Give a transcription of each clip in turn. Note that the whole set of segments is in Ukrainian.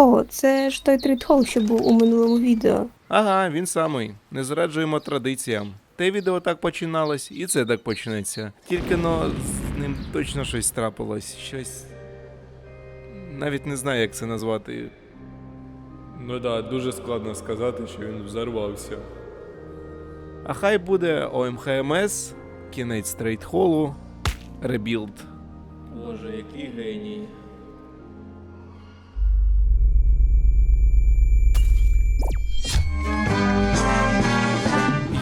О, це ж той тритхол, що був у минулому відео. Ага, він самий. Не зраджуємо традиціям. Те відео так починалось, і це так почнеться. Тільки но з ним точно щось трапилось. Щось. Навіть не знаю, як це назвати. Ну да, дуже складно сказати, що він взорвався. А хай буде ОМХМС, кінець стрейт-холу, ребілд. Боже, який геній.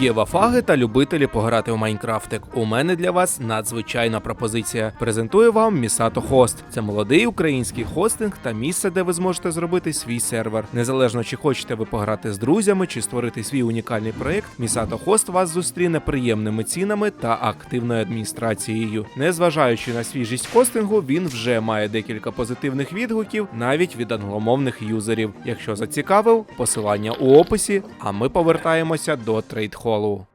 Є вафаги та любителі пограти в Майнкрафтик. У мене для вас надзвичайна пропозиція. Презентую вам Misato Host. Це молодий український хостинг та місце, де ви зможете зробити свій сервер. Незалежно чи хочете ви пограти з друзями чи створити свій унікальний проект, Misato Host вас зустріне приємними цінами та активною адміністрацією. Незважаючи на свіжість хостингу, він вже має декілька позитивних відгуків навіть від англомовних юзерів. Якщо зацікавив, посилання у описі. А ми повертаємося до colo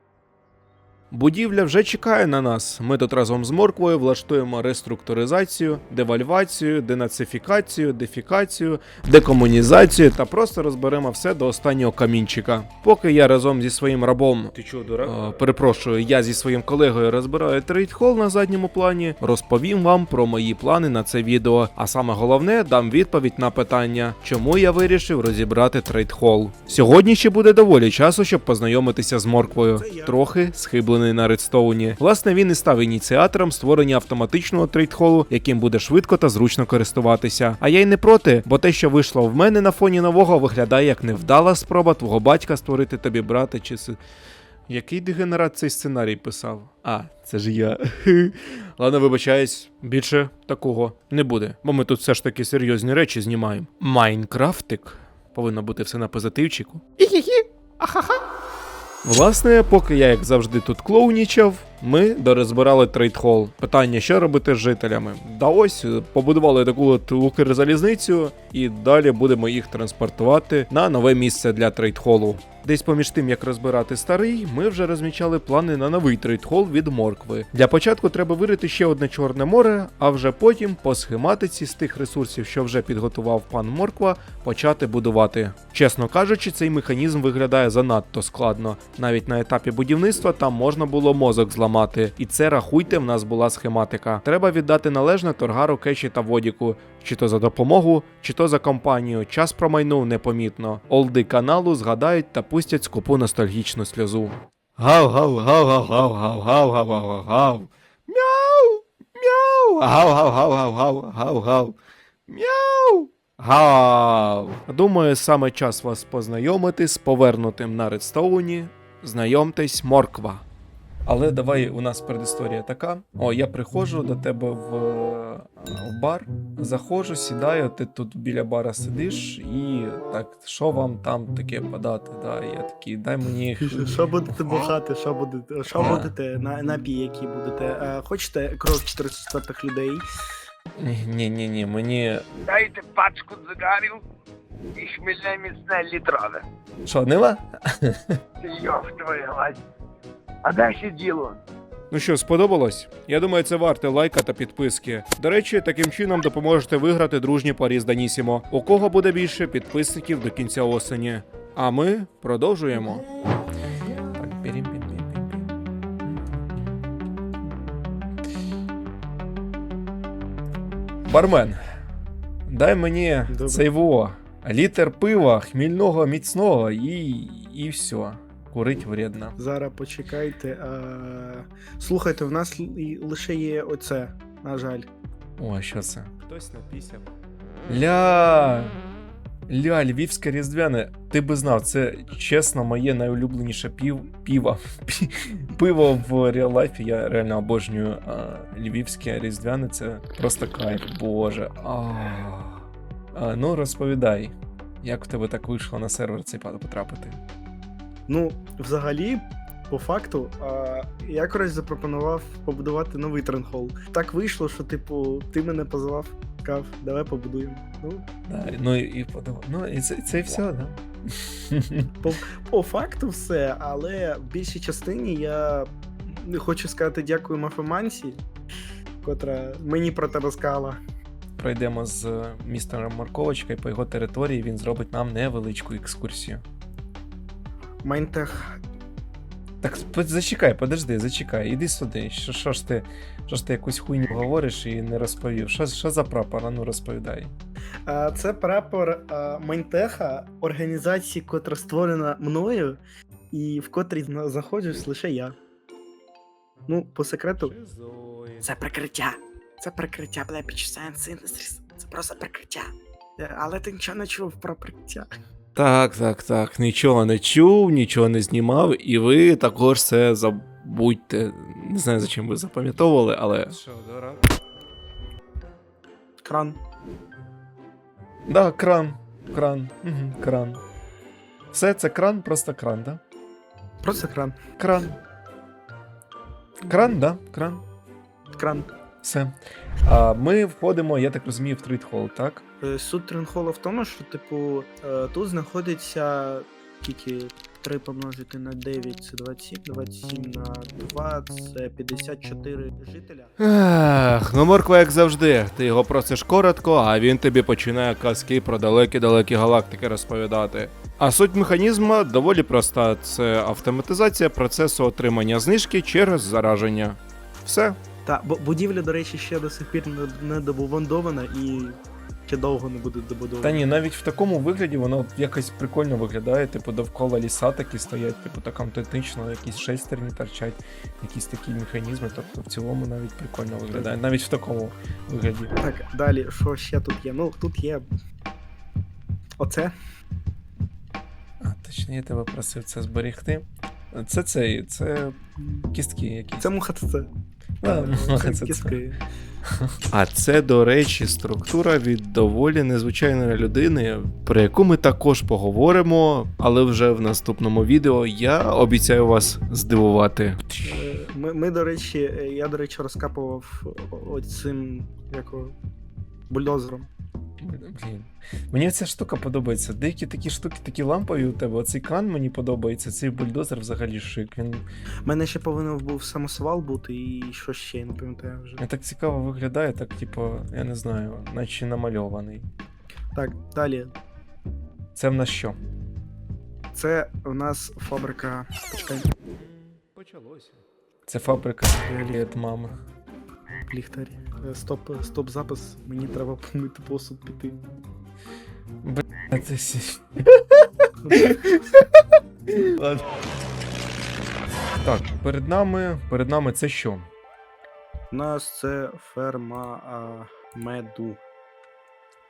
Будівля вже чекає на нас. Ми тут разом з морквою влаштуємо реструктуризацію, девальвацію, денацифікацію, дефікацію, декомунізацію та просто розберемо все до останнього камінчика. Поки я разом зі своїм рабом. Ти чого, дурак? перепрошую, я зі своїм колегою розбираю трейдхол на задньому плані. Розповім вам про мої плани на це відео. А саме головне, дам відповідь на питання, чому я вирішив розібрати трейдхол. Сьогодні ще буде доволі часу, щоб познайомитися з морквою. Трохи схиблений на редстоуні. Власне, він і став ініціатором створення автоматичного трейдхолу, яким буде швидко та зручно користуватися. А я й не проти, бо те, що вийшло в мене на фоні нового, виглядає як невдала спроба твого батька створити тобі брата чи си. Який дегенерат цей сценарій писав? А, це ж я. Ладно, вибачаюсь, більше такого не буде, бо ми тут все ж таки серйозні речі знімаємо. Майнкрафтик. Повинно бути все на позитивчику. Іхі-хі, ахаха. Власне, поки я, як завжди, тут клоунічав, ми дорозбирали трейдхол. Питання, що робити з жителями? Да ось е, побудували таку от Укрзалізницю, і далі будемо їх транспортувати на нове місце для трейдхолу. Десь поміж тим, як розбирати старий, ми вже розмічали плани на новий трейдхол від моркви. Для початку треба вирити ще одне чорне море, а вже потім по схематиці з тих ресурсів, що вже підготував пан Морква, почати будувати. Чесно кажучи, цей механізм виглядає занадто складно. Навіть на етапі будівництва там можна було мозок зламати. І це рахуйте, в нас була схематика. Треба віддати належне торгару Кеші та Водіку, чи то за допомогу, чи то за компанію. Час промайнув непомітно. Олди каналу згадають та пустять скупу ностальгічну сльозу. Гав, гав, гав, гав, гав, гав, гав, гав, гав, гав. Мяу, мяу, гав, гав, гав, гав, гав, гав, гав. Мяу. Гав. Думаю, саме час вас познайомити з повернутим на Редстоуні. Знайомтесь, морква. Але давай у нас передісторія така. О, я приходжу до тебе в, е, в бар, заходжу, сідаю, ти тут біля бара сидиш, і так, що вам там таке подати? Да, я такий, дай мені. Що будете бухати, що будете, що будете, на, напій, які будете. Е, хочете кров 404 людей? Ні, ні, ні, мені. Дайте пачку цигарів і хмільне міцне літрове. Що, нема? Йоп твою мать. А далі діло. Ну що, сподобалось? Я думаю, це варте лайка та підписки. До речі, таким чином допоможете виграти дружній парі з Данісімо. У кого буде більше підписників до кінця осені. А ми продовжуємо. Бармен, дай мені Добре. цей во. Літр пива, хмільного міцного і, і все. Курить вредно. Зараз почекайте. Е, слухайте, в нас лише є оце, на жаль. О, а що це? Хтось напісяв. Ля. Ля, львівське різдвяне. Ти би знав, це чесно моє найулюбленіше пів, піво. Пиво в реал-лайфі. Я реально обожнюю а, львівське різдвяне, це просто кайф, боже. А, а, ну розповідай, як в тебе так вийшло на сервер цей потрапити? Ну, взагалі, по факту, е, я коротше запропонував побудувати новий тренхол. Так вийшло, що, типу, ти мене позвав, сказав, давай побудуємо. Ну, Да, ну і, і подумав. Ну, і це, це і все, да? по факту все, але в більшій частині я хочу сказати дякую Мафемансі, котра мені про те розказала. пройдемо з е, містером Марковочка і по його території він зробить нам невеличку екскурсію. Майнтех. Так, зачекай, подожди, зачекай, іди сюди. Що, що ж ти, що ж ти якусь хуйню говориш і не розповів? Що, що за прапор? А ну розповідай. Це прапор Майнтеха, організації, котра створена мною, і в котрій зна- знаходжусь лише я. Ну, по секрету. Це прикриття. Це прикриття Beach Science Industries. Це просто прикриття. Е, Але ти нічого не чув про прикриття. Так, так, так. Нічого не чув, нічого не знімав, і ви також це забудьте. Не знаю, за чим ви запам'ятовували, але. Що, дора? Кран. Да, кран. Кран. Угу, кран. Все, це кран, просто кран, да? Просто кран. Кран. Кран, да, кран. Кран. Все. А, ми входимо, я так розумію, в трейдхол, так? Е, Суть Тренхола в тому, що, типу, е, тут знаходиться тільки 3 помножити на 9 це 27, 27 на 2 це 54 жителя. Ех, ну морква, як завжди, ти його просиш коротко, а він тобі починає казки про далекі-далекі галактики розповідати. А суть механізму доволі проста: це автоматизація процесу отримання знижки через зараження. Все. Та, бо будівля, до речі, ще до сих пір не, добудована і ще довго не буде добудована. Та ні, навіть в такому вигляді воно якось прикольно виглядає, типу, довкола ліса такі стоять, типу, так автентично, якісь шестерні торчать, якісь такі механізми. Тобто в цілому навіть прикольно виглядає, навіть в такому вигляді. Так, далі, що ще тут є? Ну, тут є. Оце. А, точно, я тебе просив це зберегти. Це цей, це кістки якісь. Це муха. А, Це це це. А це, до речі, структура від доволі незвичайної людини, про яку ми також поговоримо, але вже в наступному відео я обіцяю вас здивувати. Е, Ми, ми, до речі, е, я, до речі, розкапував оцим яко, бульдозером. Блін. Мені ця штука подобається. Деякі такі штуки, такі лампові у тебе. Оцей кран мені подобається, цей бульдозер взагалі шик. Він У мене ще повинен був самосвал бути і що ще, я не пам'ятаю вже. не так цікаво виглядає, так, типу, я не знаю, наче намальований. Так, далі. Це в нас що? Це у нас фабрика. Почекай, Почалося. Це фабрика від мами. Ліхтарі. Е, Стоп, стоп запис. Мені треба помити посуд піти. А це сі- Так, перед нами. Перед нами це що? У нас це ферма а, меду.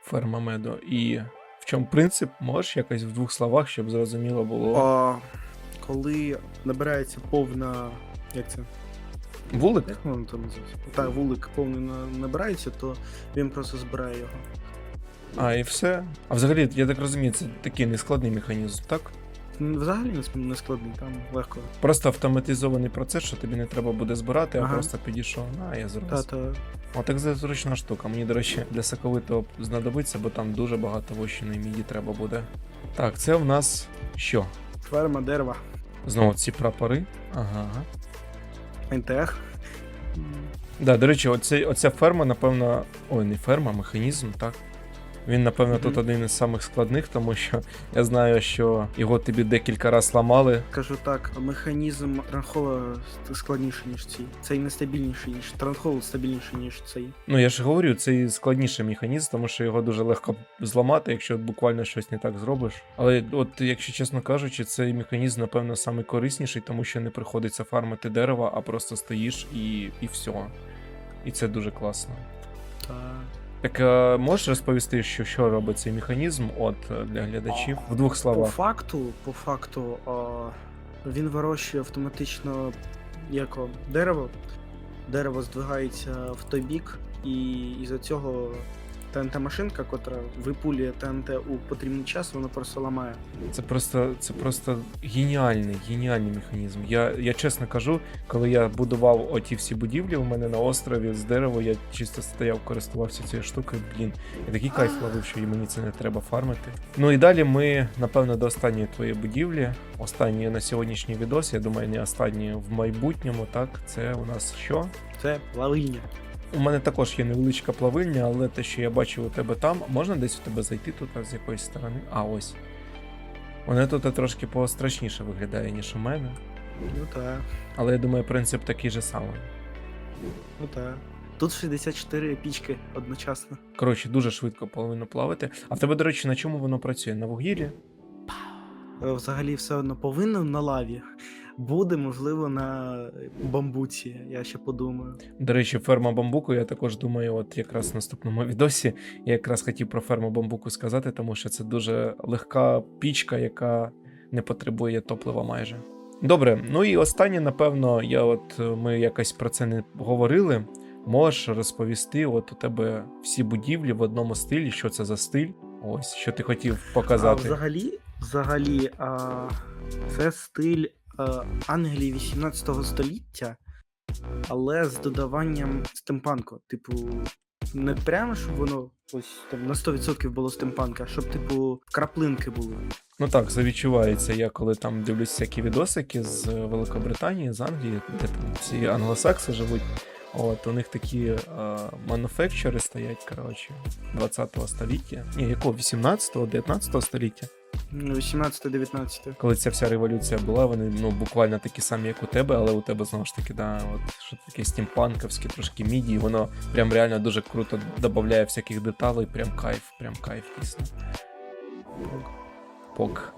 Ферма меду. І в чому принцип? Можеш якось в двох словах, щоб зрозуміло було. А, коли набирається повна. Як це? Вулик? Як воно там називається? Так, вулик повний на- набирається, то він просто збирає його. А, і все. А взагалі, я так розумію, це такий нескладний механізм, так? М, Взагалі не ск- не складний, там легко. Просто автоматизований процес, що тобі не треба буде збирати, а Ага. просто підійшов. А, я Та, зрозумів. та, А так це зручна штука. Мені, до речі, для соковитого знадобиться, бо там дуже багато вощеної міді треба буде. Так, це в нас що? ферма дерева. Знову ці прапори. Ага. НТХ. Да, до речі, оце, оця ферма, напевно. Ой, не ферма, а механізм, так. Він, напевно, тут один із самих складних, тому що я знаю, що його тобі декілька разів ламали. Кажу так, механізм Транхола складніший, ніж цей. Цей нестабільніший, ніж Транхол стабільніший, ніж цей. Ну, я ж говорю, це складніший механізм, тому що його дуже легко зламати, якщо буквально щось не так зробиш. Але, от, якщо чесно кажучи, цей механізм, напевно, саме корисніший, тому що не приходиться фармити дерева, а просто стоїш і, і все. І це дуже класно. Та... Так е, можеш розповісти, що, що робить цей механізм от е, для глядачів в двох По словах? факту, по факту, він вирощує автоматично як дерево. Дерево здвигається в той бік, і із-за цього ТНТ-машинка, котра випулює ТНТ у потрібний час, вона просто ламає. Це просто, це просто геніальний, геніальний механізм. Я, я чесно кажу, коли я будував оті всі будівлі у мене на острові з дерева, я чисто стояв, користувався цією штукою. Блін, я такий кайф ловив, що і мені це не треба фармити. Ну і далі ми, напевно, до останньої твоєї будівлі. Останнє на сьогоднішній відос, я думаю, не останнє в майбутньому, так? Це у нас що? Це плавильня. У мене також є невеличка плавильня, але те, що я бачив у тебе там, можна десь у тебе зайти тут з якоїсь сторони. А ось. Воно тут трошки пострашніше виглядає, ніж у мене. Ну так, Але я думаю, принцип такий же самий. ну так. Тут 64 пічки одночасно. Коротше, дуже швидко повинно плавати. А в тебе, до речі, на чому воно працює? На вугіллі? Е, Взагалі все одно повинно на лаві. Буде, можливо, на бамбуці, я ще подумаю. До речі, ферма бамбуку, я також думаю, от якраз в наступному відосі я якраз хотів про ферму бамбуку сказати, тому що це дуже легка пічка, яка не потребує топлива майже. Добре, ну і останнє, напевно, я от е, ми якось про це не говорили. Можеш розповісти, от у тебе всі будівлі в одному стилі, що це за стиль? Ось, що ти хотів А показати. взагалі, взагалі, а, це стиль а, Англії 18 століття, але з додаванням стемпанку. Типу, не прямо, щоб воно ось там на 100% було стемпанка, а щоб, типу, краплинки були. Ну так, це відчувається. Я коли там дивлюсь всякі відосики з Великобританії, з Англії, де там ці англосакси живуть. От, у них такі е, мануфекчери стоять, коротше, 20-го століття. Ні, якого 18-го, 19-го століття. Ну, 18-19. Коли ця вся революція була, вони ну буквально такі самі, як у тебе, але у тебе знову ж таки, да, от що таке стімпанковське, трошки міді, і воно прям реально дуже круто додає всяких деталей, прям кайф, прям кайф, дійсно. Пок.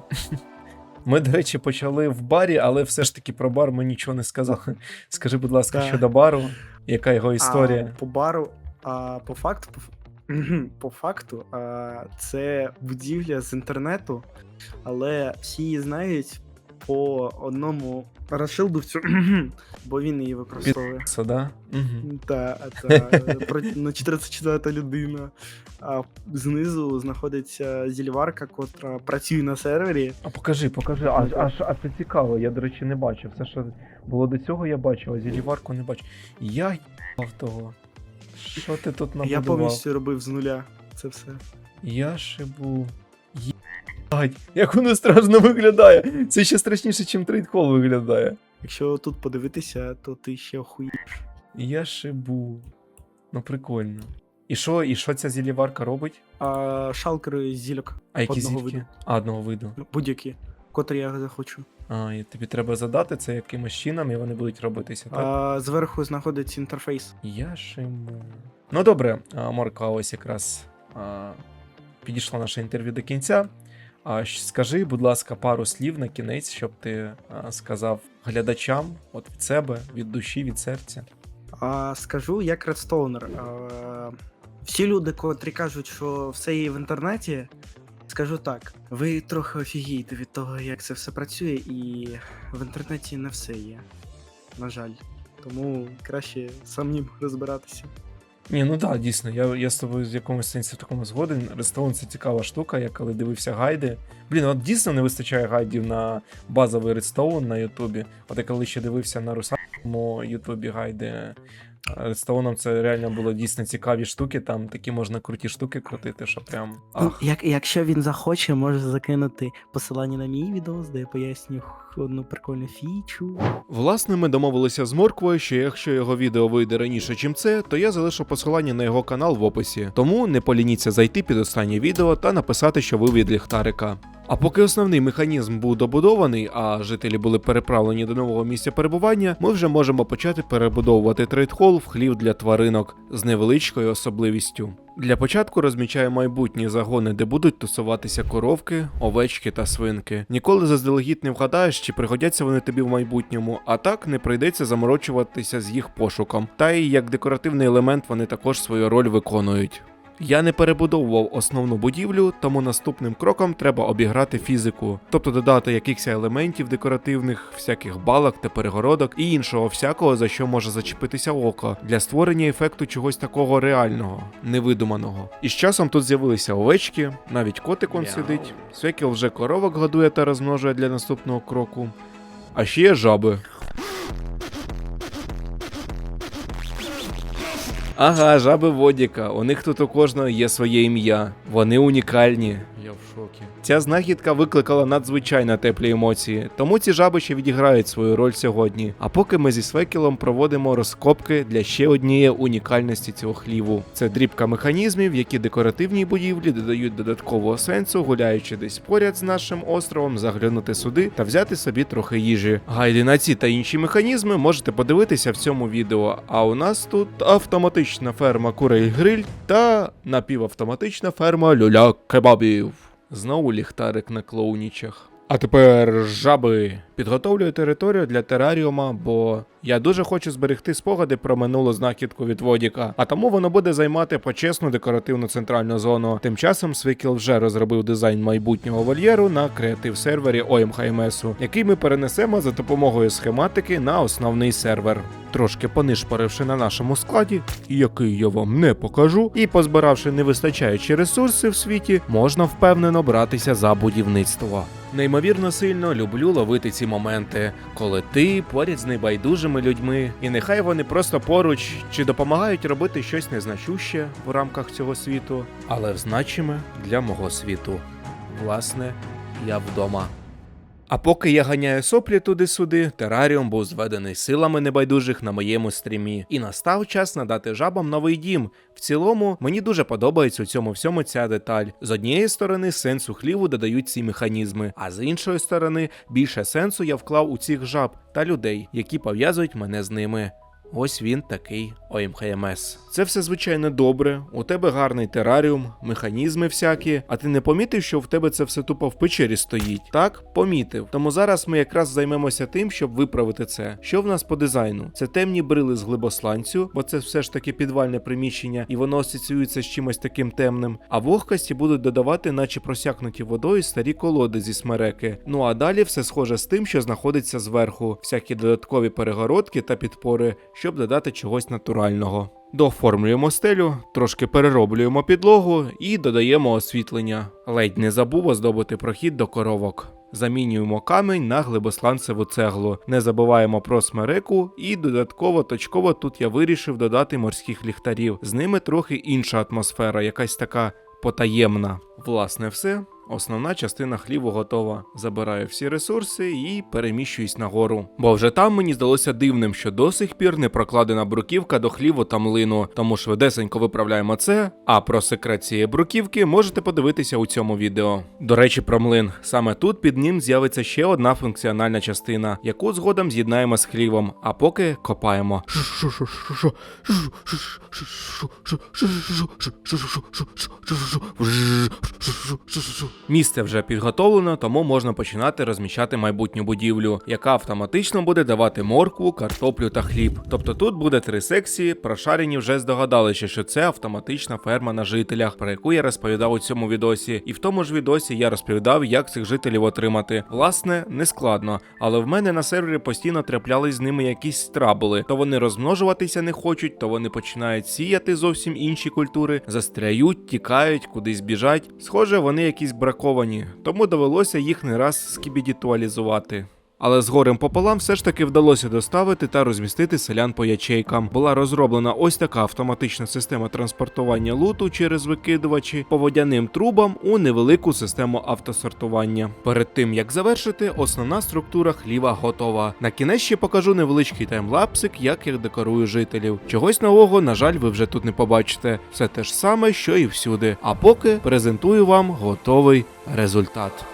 Ми, до речі, почали в барі, але все ж таки про бар ми нічого не сказали. Скажи, будь ласка, щодо бару, яка його історія? А, по бару, а по факту, по, факту, а, це будівля з інтернету, але всі її знають по одному розшилдовцю, бо він її використовує. Це, да? Угу. Та, та про- ну, 44 людина. А знизу знаходиться зільварка, котра працює на сервері. А покажи, покажи. А, а, а це цікаво, я, до речі, не бачив. Все, що було до цього, я бачив, а зіліварку не бачив. Я того. Що ти тут Я повністю робив з нуля це все. Я шибу. Єбать, як воно страшно виглядає. Це ще страшніше, ніж трейдхол виглядає. Якщо тут подивитися, то ти ще охуєш. Я шибу. Ну прикольно. І що, і що ця зіліварка робить? А шалкери зільок А які Одного зільки? виду. А, одного виду. будь-які, котрі я захочу. А, і тобі треба задати це якимось чином, і вони будуть робитися, так? А зверху знаходиться інтерфейс. Я шиму. Ну добре, а, Морка, ось якраз а, підійшло наше інтерв'ю до кінця. А скажи, будь ласка, пару слів на кінець, щоб ти а, сказав глядачам, от від себе, від душі, від серця. А скажу як редстоунер. А, всі люди, котрі кажуть, що все є в інтернеті, скажу так: ви трохи офігієте від того, як це все працює, і в інтернеті не все є. На жаль. Тому краще самим розбиратися. Ні, ну так, дійсно, я, я з тобою в якомусь сенсі в такому згоден. Рестаун це цікава штука, я коли дивився гайди. Блін, от дійсно не вистачає гайдів на базовий Redstone на Ютубі. От я коли ще дивився на русальському Ютубі гайди. Редстоуном це реально було дійсно цікаві штуки, там такі можна круті штуки крутити, що прям. Ну, як, якщо він захоче, може закинути посилання на мій відео, де я поясню одну прикольну фічу. Власне, ми домовилися з Морквою, що якщо його відео вийде раніше, чим це, то я залишу посилання на його канал в описі. Тому не полініться зайти під останнє відео та написати, що ви від ліхтарика. А поки основний механізм був добудований, а жителі були переправлені до нового місця перебування, ми вже можемо почати перебудовувати трейдхол в хлів для тваринок з невеличкою особливістю. Для початку розмічаю майбутні загони, де будуть тусуватися коровки, овечки та свинки. Ніколи заздалегідь не вгадаєш, чи пригодяться вони тобі в майбутньому, а так не прийдеться заморочуватися з їх пошуком. Та й як декоративний елемент вони також свою роль виконують. Я не перебудовував основну будівлю, тому наступним кроком треба обіграти фізику, тобто додати якихось елементів декоративних, всяких балок та перегородок і іншого всякого, за що може зачепитися око, для створення ефекту чогось такого реального, невидуманого. І з часом тут з'явилися овечки, навіть котик он сидить, Свекіл вже коровок годує та розмножує для наступного кроку. А ще є жаби. Ага, жаби Водіка. У них тут у кожного є своє ім'я. Вони унікальні. Я в шокі. Ця знахідка викликала надзвичайно теплі емоції, тому ці жаби ще відіграють свою роль сьогодні. А поки ми зі Свекілом проводимо розкопки для ще однієї унікальності цього хліву. Це дрібка механізмів, які декоративній будівлі додають додаткового сенсу, гуляючи десь поряд з нашим островом, заглянути сюди та взяти собі трохи їжі. Гайди на ці та інші механізми можете подивитися в цьому відео. А у нас тут автоматична ферма курей гриль та напівавтоматична ферма люля кебабів. Знову ліхтарик на клоунічах. А тепер жаби. Підготовлюю територію для тераріума, бо я дуже хочу зберегти спогади про минулу знахідку від Водіка, а тому воно буде займати почесну декоративну центральну зону. Тим часом Свикіл вже розробив дизайн майбутнього вольєру на креатив сервері OMHMS, який ми перенесемо за допомогою схематики на основний сервер. Трошки понишпоривши на нашому складі, який я вам не покажу, і позбиравши невистачаючі ресурси в світі, можна впевнено братися за будівництво. Неймовірно сильно люблю ловити ці моменти, коли ти поряд з небайдужими людьми, і нехай вони просто поруч чи допомагають робити щось незначуще в рамках цього світу, але значиме для мого світу. Власне, я вдома. А поки я ганяю соплі туди-сюди, тераріум був зведений силами небайдужих на моєму стрімі, і настав час надати жабам новий дім. В цілому мені дуже подобається у цьому всьому ця деталь. З однієї сторони, сенсу хліву додають ці механізми, а з іншої сторони, більше сенсу я вклав у цих жаб та людей, які пов'язують мене з ними. Ось він такий ОМХМС. Це все звичайно добре. У тебе гарний тераріум, механізми всякі. А ти не помітив, що в тебе це все тупо в печері стоїть? Так, помітив. Тому зараз ми якраз займемося тим, щоб виправити це. Що в нас по дизайну? Це темні брили з глибосланцю, бо це все ж таки підвальне приміщення, і воно асоціюється з чимось таким темним. А вогкості будуть додавати, наче просякнуті водою старі колоди зі смереки. Ну а далі все схоже з тим, що знаходиться зверху, всякі додаткові перегородки та підпори, щоб додати чогось натурального. Дооформлюємо стелю, трошки перероблюємо підлогу і додаємо освітлення. Ледь не забув оздобити прохід до коровок. Замінюємо камінь на глибосланцеву цеглу. Не забуваємо про смереку, і додатково точково тут я вирішив додати морських ліхтарів. З ними трохи інша атмосфера, якась така потаємна. Власне, все. Основна частина хліву готова. Забираю всі ресурси і переміщуюсь нагору. Бо вже там мені здалося дивним, що до сих пір не прокладена бруківка до хліву та млину, тому швидесенько виправляємо це. А про секрет цієї бруківки можете подивитися у цьому відео. До речі, про млин. Саме тут під ним з'явиться ще одна функціональна частина, яку згодом з'єднаємо з хлівом, а поки копаємо. Місце вже підготовлено, тому можна починати розміщати майбутню будівлю, яка автоматично буде давати моркву, картоплю та хліб. Тобто тут буде три секції. Прошарені вже здогадалися, що це автоматична ферма на жителях, про яку я розповідав у цьому відосі. І в тому ж відосі я розповідав, як цих жителів отримати. Власне, не складно, але в мене на сервері постійно траплялись з ними якісь трабли. То вони розмножуватися не хочуть, то вони починають сіяти зовсім інші культури, застряють, тікають, кудись біжать. Схоже, вони якісь браковані, тому довелося їх не раз скібідітуалізувати. Але з горем пополам все ж таки вдалося доставити та розмістити селян по ячейкам. Була розроблена ось така автоматична система транспортування луту через викидувачі по водяним трубам у невелику систему автосортування. Перед тим як завершити, основна структура хліва готова. На кінець ще покажу невеличкий таймлапсик, як я декорую жителів. Чогось нового, на жаль, ви вже тут не побачите. Все те ж саме, що і всюди. А поки презентую вам готовий результат.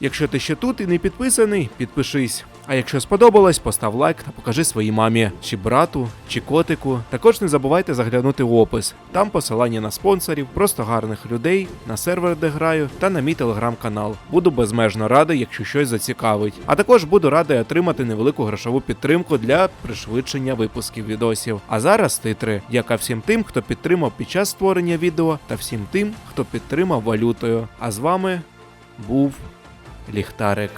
Якщо ти ще тут і не підписаний, підпишись. А якщо сподобалось, постав лайк та покажи своїй мамі, чи брату, чи котику. Також не забувайте заглянути в опис. Там посилання на спонсорів, просто гарних людей, на сервер, де граю, та на мій телеграм-канал. Буду безмежно радий, якщо щось зацікавить. А також буду радий отримати невелику грошову підтримку для пришвидшення випусків відосів. А зараз титри. Дяка всім тим, хто підтримав під час створення відео, та всім тим, хто підтримав валютою. А з вами був Ліхтарик.